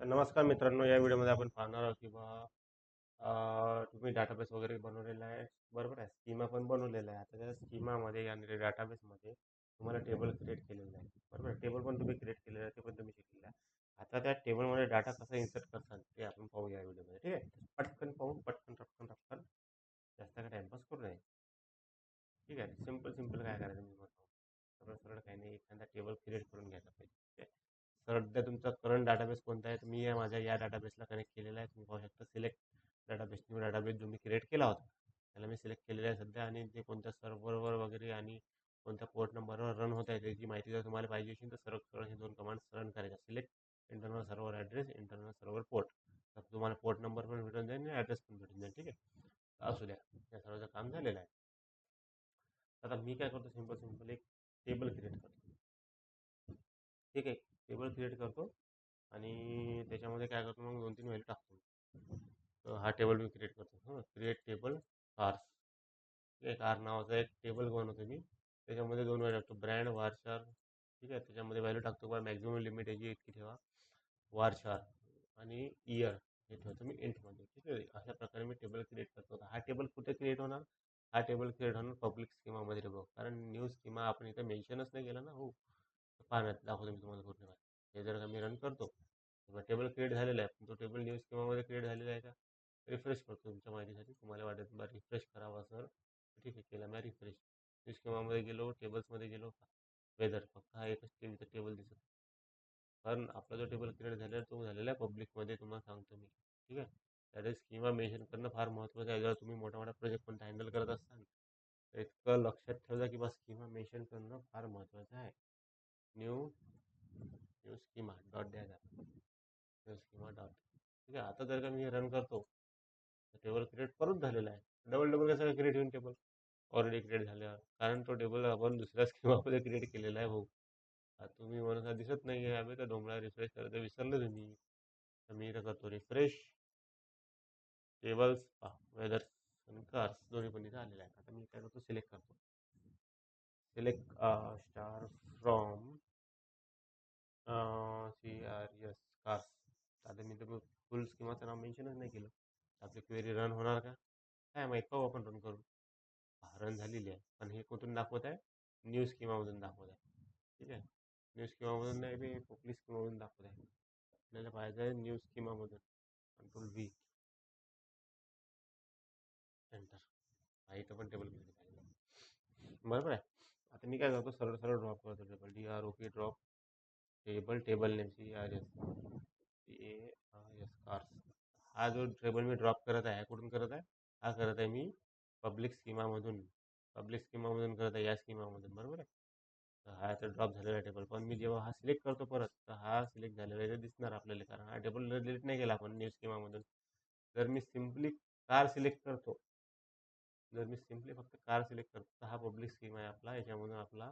तर नमस्कार मित्रांनो या व्हिडिओमध्ये आपण पाहणार आहोत की बा तुम्ही डाटाबेस वगैरे बनवलेला आहे. बरोबर आहे. स्कीमा पण बनवलेला आहे. आता त्या स्कीमामध्ये आणि डाटाबेसमध्ये तुम्हाला टेबल क्रिएट केलेलं आहे. बरोबर आहे. टेबल पण तुम्ही क्रिएट केलेलं आहे. ते पण तुम्ही शिकलेलं आहे. आता त्या टेबलमध्ये डाटा कसा इन्सर्ट करतात ते आपण पाहू या व्हिडिओमध्ये. ठीक आहे? पटकन पाहू. पटकन टपकन टपकन जास्त काय टाईमपास करू नये. ठीक आहे. सिंपल सिंपल काय करायचं मी म्हणतो सरळ सरळ काही नाही. एखादा टेबल क्रिएट करून घ्यायचा पाहिजे सध्या तुमचा करंट डाटाबेस कोणता आहे? तर मी या माझ्या या डाटाबेसला कनेक्ट केलेला आहे. तुम्ही पाहू शकता सिलेक्ट डाटाबेस तुम्ही डाटाबेस जो मी क्रिएट केला होता. त्याला मी सिलेक्ट केलेला आहे सध्या आणि ते कोणत्या सर्व्हरवर वगैरे आणि कोणत्या पोर्ट नंबरवर रन होत आहे त्याची माहिती जर तुम्हाला पाहिजे असेल तर सर्व सरळ हे दोन कमांड्स रन करायच्या. Select internal server address internal server port तर तुम्हाला पोर्ट नंबर पण भेटून जाईल आणि ॲड्रेस पण भेटून जाईल. ठीक आहे? असू द्या. या सर्वचं काम झालेलं आहे. आता मी काय करतो? सिंपल सिंपल एक टेबल क्रिएट करतो. ठीक आहे? टेबल क्रिएट करतो आणि त्याच्यामध्ये काय करतो मग दोन तीन व्हॅल्यू टाकतो. तर हा टेबल मी क्रिएट करतो. हां क्रिएट टेबल कार्स एक कार नावाचा एक टेबल बनवतो मी. त्याच्यामध्ये दोन व्हॅल्यू टाकतो. ब्रँड वारशार ठीक आहे? त्याच्यामध्ये व्हॅल्यू टाकतो. बा मॅक्झिमम लिमिट याची इतकी ठेवा. वारशार आणि इयर हे ठेवतो मी एंटमध्ये ठीक आहे? अशा प्रकारे मी टेबल क्रिएट करतो. हा टेबल कुठे क्रिएट होणार? हा टेबल क्रिएट होणार पब्लिक स्कीमामध्ये बघ कारण न्यू स्कीमा आपण इथं मेन्शनच नाही केला ना हो. पाहण्यात दाखवतो मी तुम्हाला पूर्ण हे जर का मी रन करतो टेबल क्रिएट झालेला आहे. पण तो टेबल न्यूज स्कीमामध्ये क्रिएट झालेला आहे का? रिफ्रेश करतो तुमच्या माहितीसाठी. तुम्हाला वाटत बा रिफ्रेश करावा सर ठीक आहे केला मी रिफ्रेश न्यूज स्कीमामध्ये गेलो टेबल्समध्ये गेलो का? वेदर फक्त हा एकच टी टेबल दिसत कारण आपला जो टेबल क्रिएट झालेला आहे तो झालेला आहे पब्लिकमध्ये तुम्हाला सांगतो मी. ठीक आहे? त्यात किंवा मेन्शन करणं फार महत्त्वाचं आहे. जर तुम्ही मोठा मोठा प्रोजेक्ट कोणता हँडल करत असाल तर इतकं लक्षात ठेवा की बा किंवा मेन्शन करणं फार महत्त्वाचं आहे. न्यू न्यू स्कीमा डॉट द्यायचा न्यू स्कीमा डॉट ठीक आहे आता जर का मी रन करतो तर टेबल क्रिएट परत झालेला आहे. डबल डबल कसं क्रिएट होऊन टेबल ऑलरेडी क्रिएट झाल्यावर कारण तो टेबल आपण दुसऱ्या स्कीमामध्ये क्रिएट केलेला आहे भाऊ. आता तुम्ही मला दिसत नाही आहे आम्ही तर डोंगळा रिफ्रेश करायचं विसरलं तुम्ही. तर मी इथं करतो रिफ्रेश टेबल्स वेदर्स आणि कार्स दोन्ही पण इथं आलेले आहे आता मी काय करतो? सिलेक्ट करतो. Select star from C R S car आता मी तर फुल स्कीमाचं नाव मेन्शनच नाही केलं. आपली क्वेरी रन होणार का? काय माहीत पाहू आपण रन करू रन झालेली आहे. पण हे कुठून दाखवत आहे? न्यू स्कीमामधून दाखवत आहे. ठीक आहे? न्यू स्कीमामधून नाही मी पोपली स्कीमामधून दाखवत आहे? आपल्याला पाहिजे आहे न्यू स्कीमामधून कंट्रोल बी एंटर हा इथं पण टेबल बरोबर आहे. आता मी काय करतो? सरळ सरळ ड्रॉप करतो table D R okay drop table table name C R S A R S cars. हा जो टेबल मी ड्रॉप करत आहे कुठून करत आहे? हा करत आहे मी पब्लिक स्कीमामधून पब्लिक स्कीमामधून करत आहे या स्कीमामधून बरोबर आहे? तर हा तर ड्रॉप झालेला टेबल. पण मी जेव्हा हा सिलेक्ट करतो परत तर हा सिलेक्ट झालेला आहे दिसणार आपल्याला कारण हा टेबल डिलीट नाही केला आपण न्यू स्कीमामधून. जर मी सिम्पली कार सिलेक्ट करतो जर मी सिम्पली फक्त कार सिलेक्ट करतो तर हा पब्लिक स्कीम आहे आपला याच्यामधून आपला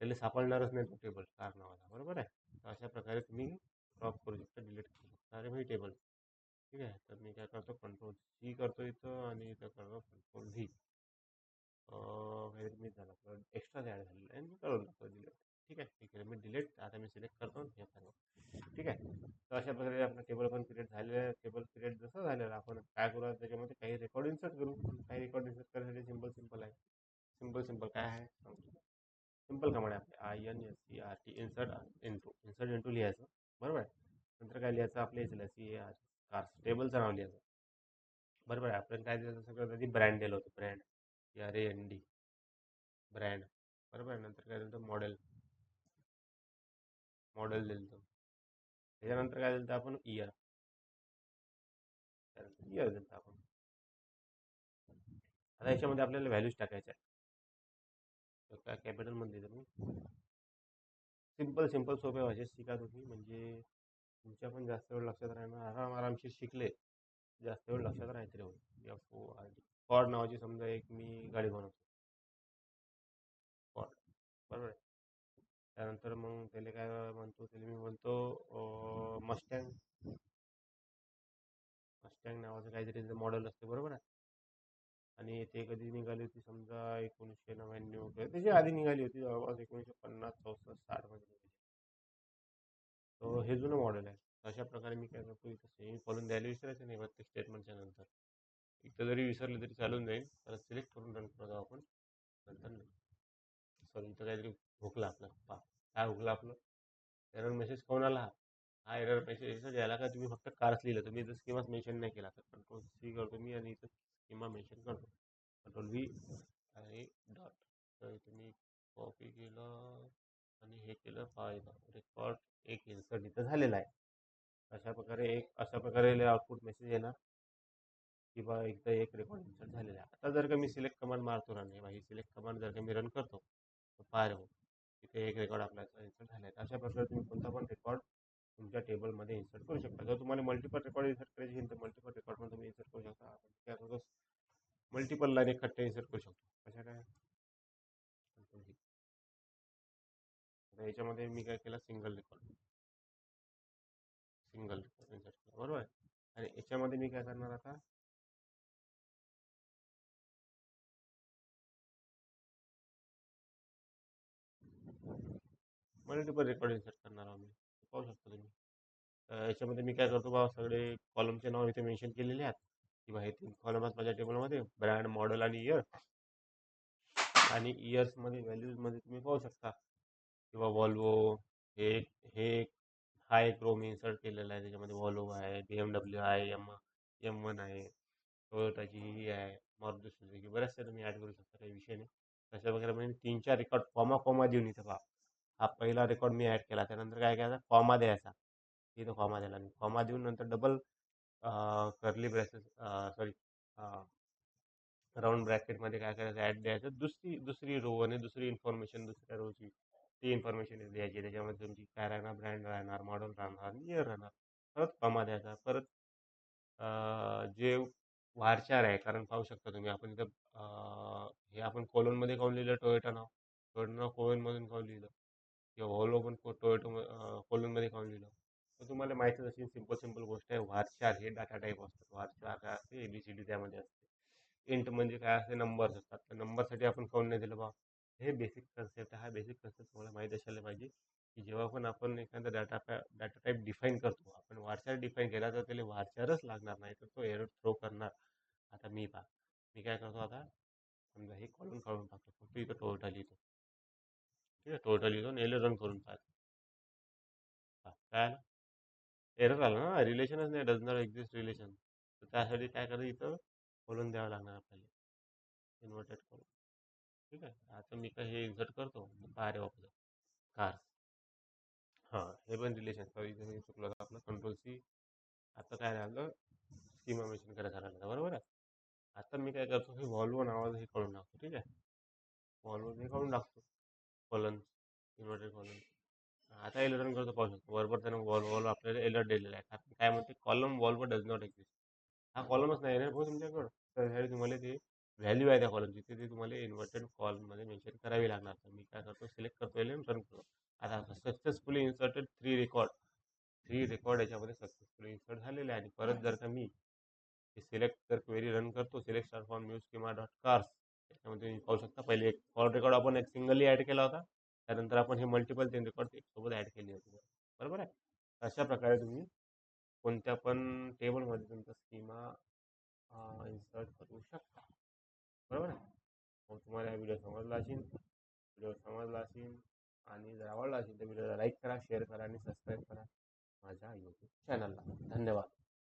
त्याला सापडणारच नाही तो टेबल कार नावाचा बरोबर आहे? तर अशा प्रकारे तुम्ही ड्रॉप करू शकता डिलीट करू शकता. अरे भाई टेबल ठीक आहे? तर मी काय करतो? कंट्रोल सी करतो इथं आणि इथं करतो कंट्रोल व्ही मी झालं झाला एक्स्ट्रा ॲड झालेलं आहे. मी करून टाकतो डिलीट ठीक आहे? ठीक आहे. मी डिलीट आता मी सिलेक्ट करतो हे सर्व ठीक आहे? तर अशा प्रकारे आपलं टेबल पण क्रिएट झालेलं आहे. टेबल क्रिएट जसं झालेलं आहे. आपण काय करू? त्याच्यामध्ये काही रेकॉर्ड इन्सर्ट करू. काही रेकॉर्ड इन्सर्ट करण्यासाठी सिंपल सिंपल आहे. सिंपल सिंपल काय आहे? सांगतो. सिंपल कमांड आहे आपले. I N S C R T insert into insert into लिहायचं. बरोबर आहे? नंतर काय लिहायचं? आपल्या इथलं सी ए आर कार्स टेबलचं नाव लिहायचं. बरोबर आहे? आपण काय दिलं सगळं कधी ब्रँड दिलं होतं. Brand R A N D brand बरोबर आहे? नंतर काय दिलं मॉडेल मॉडेल दिलं होतं. त्याच्यानंतर काय दिलं आपण? इयर त्यानंतर इयर दिलं आपण. आता याच्यामध्ये आपल्याला व्हॅल्यूज टाकायच्या का तर काय कॅपिटलमध्ये सिंपल सिंपल सोप्या भाषेत शिका तुम्ही. म्हणजे तुमच्या पण जास्त वेळ लक्षात राहणार आराम आरामशीर शिकले जास्त वेळ लक्षात राहायचे राहून F O R D Ford नावाची समजा एक मी गाडी बनवतो. फॉर्ड बरोबर आहे? त्यानंतर मग त्याला काय म्हणतो त्याला मी म्हणतो मस्टँग मस्टँग नावाचं काहीतरी मॉडेल असते. बरोबर आहे? आणि ते कधी निघाली होती समजा एकोणीसशे नव्याण्णव त्याची आधी निघाली होती जवळपास एकोणीसशे पन्नास चौसष्ट साठमध्ये निघाली तर हे. जुनं मॉडेल आहे. अशा प्रकारे मी काय करतो इथं सेमी कॉलम द्यायला विसरायचं नाही प्रत्येक स्टेटमेंटच्या नंतर. इथं जरी विसरले तरी चालून जाईल तर सिलेक्ट करून रन करत आपण. नंतर सॉरी इथं काहीतरी हुकलं आपलं. पा काय हुकलं आपलं? एरर मेसेज कोण आला? हा एरर मेसेज याला का तुम्ही फक्त कार्स लिहिलं. तुम्ही इथं स्कीमाच मेन्शन नाही केला. तर कंट्रोल सी करतो मी आणि इथं किंवा मेन्शन करतो. कंट्रोल व्ही आणि डॉट. तर इथे मी कॉपी केलं आणि हे केलं पाहिलं. रेकॉर्ड एक इन्सर्ट इथं झालेला आहे. अशा प्रकारे एक अशा प्रकारे आउटपुट मेसेज येणार. किंवा एकदा एक रेकॉर्ड इन्सर्ट झालेला आहे. आता जर का मी सिलेक्ट कमांड मारतो रन हे सिलेक्ट कमांड जर का मी रन करतो तर पाय हो तिथे एक रेकॉर्ड आपला इन्सर्ट झाला आहे. अशा प्रकारे तुम्ही कोणता पण रेकॉर्ड तुमच्या टेबलमध्ये इन्सर्ट करू शकता. जर तुम्हाला मल्टिपल रेकॉर्ड इन्सर्ट करायची असेल तर मल्टिपल रेकॉर्डमध्ये तुम्ही इन्सर्ट करू शकता. आपण काय मल्टिपल लाईन इकट्ठे इन्सर्ट करू शकतो. कशा काय? आता याच्यामध्ये मी काय केलं? Single record single record insert केला. बरोबर? आहे आणि याच्यामध्ये मी काय करणार आता? मल्टिपल रेकॉर्ड इन्सर्ट करणार आहोत मी. पाहू शकता तुम्ही. याच्यामध्ये मी काय करतो बाबा सगळे कॉलमचे नाव इथे मेन्शन केलेले आहेत. किंवा हे तीन कॉलम आहेत माझ्या टेबलमध्ये ब्रँड मॉडेल आणि इयर आणि इयर्समध्ये व्हॅल्यूजमध्ये तुम्ही पाहू शकता. किंवा वॉल्वो हे हे हा एक इन्सर्ट केलेला आहे. त्याच्यामध्ये वॉल्वो आहे बी एम डब्ल्यू आहे एम एम वन आहे टोयोटाची ही आहे मारुती सुझुकी बऱ्याचशा तुम्ही ॲड करू शकता काही विषय नाही. तशा वगैरे म्हणजे तीन चार रेकॉर्ड कॉमा कॉमा देऊन इथं पहा. हा पहिला रेकॉर्ड मी ॲड केला. त्यानंतर काय करायचा कॉमा द्यायचा. इथं कॉमा द्यायला मी कॉमा देऊन नंतर double curly braces sorry round ब्रॅकेटमध्ये काय करायचं? ॲड द्यायचं. दुसरी दुसरी रो आणि दुसरी इन्फॉर्मेशन दुसऱ्या रोची ती इन्फॉर्मेशन द्यायची. त्याच्यामध्ये तुमची काय राहणार? ब्रँड राहणार मॉडेल राहणार इयर राहणार. परत कॉमा द्यायचा. परत जे वारचार आहे कारण पाहू शकता तुम्ही आपण इथं हे आपण कोलनमध्ये काऊन लिहिलं? टोयोटा नाव. टोयोटा नाव कोवेनमधून काऊन लिहिलं? किंवा ऑल पण को टोयोटो कोलूनमध्ये काऊन लिहिलं. तर तुम्हाला माहितीच असेल सिंपल सिंपल गोष्ट आहे. वारशार हे डाटा टाईप असतात. वारशार काय असते? ए बी सी डी त्यामध्ये असते. इंट म्हणजे काय असते? नंबर्स असतात. तर नंबरसाठी आपण काऊन नाही दिलं बा. हे बेसिक कन्सेप्ट हा बेसिक कन्सेप्ट तुम्हाला माहीत असायला पाहिजे की जेव्हा पण आपण एखादा डाटा डाटा टाईप डिफाईन करतो आपण वारशार डिफाईन केला तर त्याला वारशारच लागणार नाही. तर तो एरर थ्रो करणार. आता मी पहा. मी काय करतो आता? समजा हे कॉलम काढून टाकतो. फक्त इथं टोयोटा लिहितो ठीक आहे टोटली लिहितो आणि एल रन करून पाहतो काय एरर आलं ना? रिलेशनच नाही डज नॉट एक्झिस्ट रिलेशन तर त्यासाठी काय करायचं इथं? खोलून द्यावं लागणार आपल्याला. इन्व्हर्टेड करून ठीक आहे? आता मी काय हे इन्सर्ट करतो? बाहेर वापस कार हां हे पण रिलेशन सॉरी इथे मी चुकलं आपलं. कंट्रोल सी आता काय राहिलं स्कीमा मेन्शन करायचं राहिलं बरोबर आहे? आता मी काय करतो? हे व्हॉल्वो नावाचं हे काढून टाकतो. ठीक आहे? व्हॉल्वो हे काढून टाकतो. कॉलन इन्व्हर्टेड कॉलन आता एल रन करतो पाहू शकतो. बरोबर त्यानं वॉल वॉल आपल्याला एलर्ट दिलेला आहे. कारण काय म्हणते? कॉलम वॉलवर डज नॉट एक्झिस्ट हा कॉलमच नाही ना भाऊ तुमच्याकडं. तर तुम्हाला ते व्हॅल्यू आहे त्या कॉलमची ते तुम्हाला इन्व्हर्टेड कॉलमध्ये मेन्शन करावी लागणार. तर मी काय करतो? सिलेक्ट करतो एल रन करतो. आता successfully inserted three record three record याच्यामध्ये सक्सेसफुली इन्सर्ट झालेले आहे. आणि परत जर का मी सिलेक्ट जर क्वेरी रन करतो सिलेक्ट स्टार फॉर्म न्यूज किंवा डॉट कार्स त्याच्यामध्ये तुम्ही पाहू शकता. पहिले एक कॉल रेकॉर्ड आपण एक सिंगली ॲड केला होता. त्यानंतर आपण हे मल्टिपल तीन रेकॉर्ड सोबत ॲड केली होती. बरोबर आहे? अशा प्रकारे तुम्ही कोणत्या पण टेबलमध्ये तुमचा स्कीमा इन्सर्ट करू शकता. बरोबर आहे? मग तुम्हाला हा व्हिडिओ समजला असेल. व्हिडिओ समजला असेल आणि जर आवडला असेल तर व्हिडिओला लाईक करा शेअर करा आणि सबस्क्राईब करा माझ्या यूट्यूब चॅनलला धन्यवाद.